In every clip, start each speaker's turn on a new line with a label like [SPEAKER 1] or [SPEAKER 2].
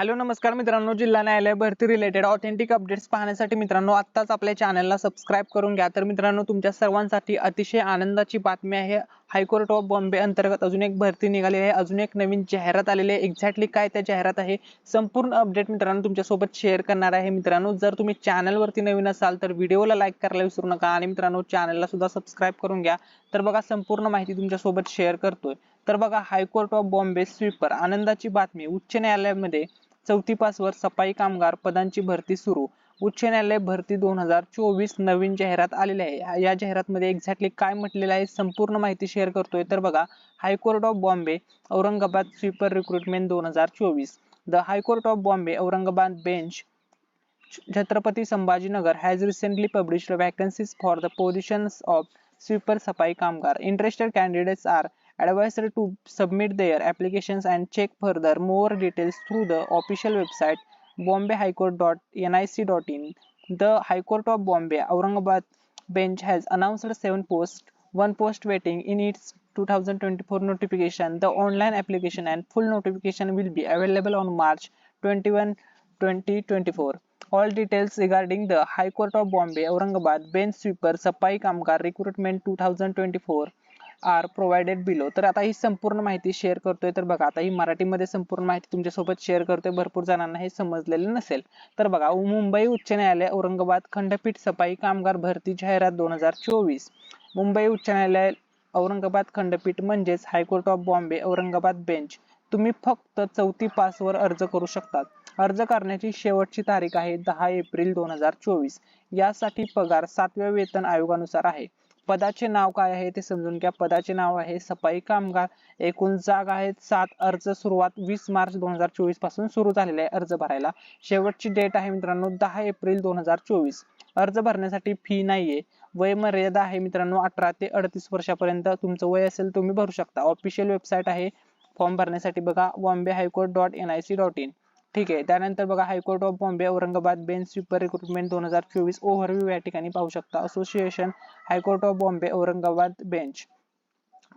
[SPEAKER 1] Hello नमस्कार मित्रांनो. जिल्हा न्यायालय भरती रिलेटेड ऑथेंटिक अपडेट्स पाहण्यासाठी मित्रांनो आत्ताच आपल्या चॅनलला सबस्क्राईब करून घ्या. तर मित्रांनो तुमच्या सर्वांसाठी अतिशय आनंदाची बातमी आहे हायकोर्ट ऑफ बॉम्बे अंतर्गत अजून एक भरती निघाली आहे. अजून एक नवीन जाहिरात आलेली आहे. एक्झॅक्टली काय त्या जाहिरात आहे संपूर्ण अपडेट मित्रांनो तुमच्यासोबत शेअर करणार आहे. मित्रांनो जर तुम्ही चॅनलवरती नवीन असाल तर व्हिडिओला लाईक करायला विसरू नका आणि मित्रांनो चॅनलला सुद्धा सबस्क्राईब करून घ्या. तर बघा संपूर्ण माहिती तुमच्यासोबत शेअर करतोय. तर बघा हायकोर्ट ऑफ बॉम्बे स्वीपर. आनंदाची बातमी. उच्च न्यायालयामध्ये चौथी पासवर सफाई कामगार पदांची भरती सुरू. उच्च न्यायालय भरती दोन हजार चोवीस नवीन जाहिरात आलेली आहे. या जाहिरात मध्ये एक्झॅक्टली काय म्हटलेलं आहे संपूर्ण माहिती शेअर करतोय. तर बघा high court of Bombay Aurangabad sweeper recruitment दोन हजार चोवीस. The high court of Bombay Aurangabad bench Chhatrapati Sambhajinagar has recently publish vacancies for the positions of sweeper सफाई कामगार. Interested candidates are advisor to submit their applications and check further more details through the official website bombayhighcourt.nic.in. The High Court of Bombay Aurangabad bench has announced seven posts, one post waiting in its 2024 notification. The online application and full notification will be available on March 21, 2024. All details regarding the High Court of Bombay Aurangabad bench sweeper Sapai Kamkar recruitment 2024 are provided below तर आता ही संपूर्ण माहिती share करतोय. तर बघा आता ही मराठीमध्ये संपूर्ण माहिती तुमच्यासोबत शेअर करतोय. भरपूर जणांना हे समजलेलं नसेल. तर बघा मुंबई उच्च न्यायालय औरंगाबाद खंडपीठ सफाई कामगार भरती जाहिरात दोन हजार चोवीस. मुंबई उच्च न्यायालय औरंगाबाद खंडपीठ म्हणजेच high court of Bombay Aurangabad bench. तुम्ही फक्त चौथी पासवर अर्ज करू शकता अर्ज करण्याची शेवटची तारीख आहे दहा एप्रिल दोन हजार चोवीस. यासाठी पगार सातव्या वेतन आयोगानुसार आहे. पदाचे नाव काय आहे ते समजून घ्या. पदाचे नाव आहे सफाई कामगार. एकूण जागा आहेत सात. अर्ज सुरुवात वीस मार्च दोन हजार चोवीसपासून सुरू झालेले आहे अर्ज भरायला. शेवटची डेट आहे मित्रांनो दहा एप्रिल दोन हजार चोवीस. अर्ज भरण्यासाठी फी नाहीये. वय मर्यादा आहे मित्रांनो अठरा ते अडतीस वर्षापर्यंत तुमचं वय असेल तुम्ही भरू शकता. ऑफिशियल वेबसाईट आहे. फॉर्म भरण्यासाठी बघा. Bombay high court dot N I C dot in. ठीक आहे. त्यानंतर बघा high court of Bombay Aurangabad bench sweeper recruitment दोन हजार चोवीस ओव्हरव्ह्यू या ठिकाणी पाहू शकता. Association high court of Bombay Aurangabad bench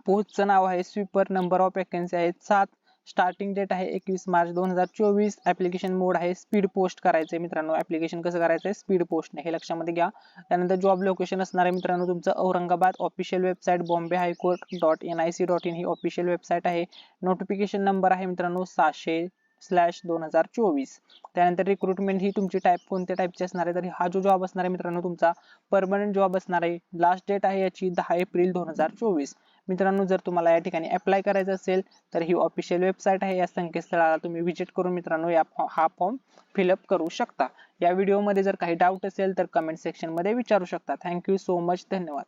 [SPEAKER 1] पोस्टचं नाव आहे स्वीपर नंबर ऑफ वॅकन्सी आहेत सात. स्टार्टिंग डेट आहे एकवीस मार्च दोन हजार चोवीस. ऍप्लिकेशन मोड आहे स्पीड पोस्ट करायचंय मित्रांनो. ऍप्लिकेशन कसं करायचंय? स्पीड पोस्ट हे लक्षामध्ये घ्या. त्यानंतर जॉब लोकेशन असणार आहे मित्रांनो तुमचं. Aurangabad official website Bombay high court dot N I C dot in he official website आहे. नोटिफिकेशन नंबर आहे मित्रांनो सहाशे स्लॅश दोन हजार चोवीस. त्यानंतर रिक्रुटमेंट ही तुमची टाईप कोणत्या टाईपची असणार आहे? तर हा जो जॉब असणार आहे मित्रांनो तुमचा परमनंट जॉब असणार आहे. लास्ट डेट आहे याची दहा एप्रिल दोन हजार चोवीस. मित्रांनो जर तुम्हाला या ठिकाणी अप्लाय करायचं असेल तर ही ऑफिशियल वेबसाईट आहे. या संकेतस्थळाला तुम्ही व्हिजिट करून मित्रांनो या हा फॉर्म फिलअप करू शकता. या व्हिडिओमध्ये जर काही डाऊट असेल तर कमेंट सेक्शनमध्ये विचारू शकता. थँक्यू सो मच धन्यवाद.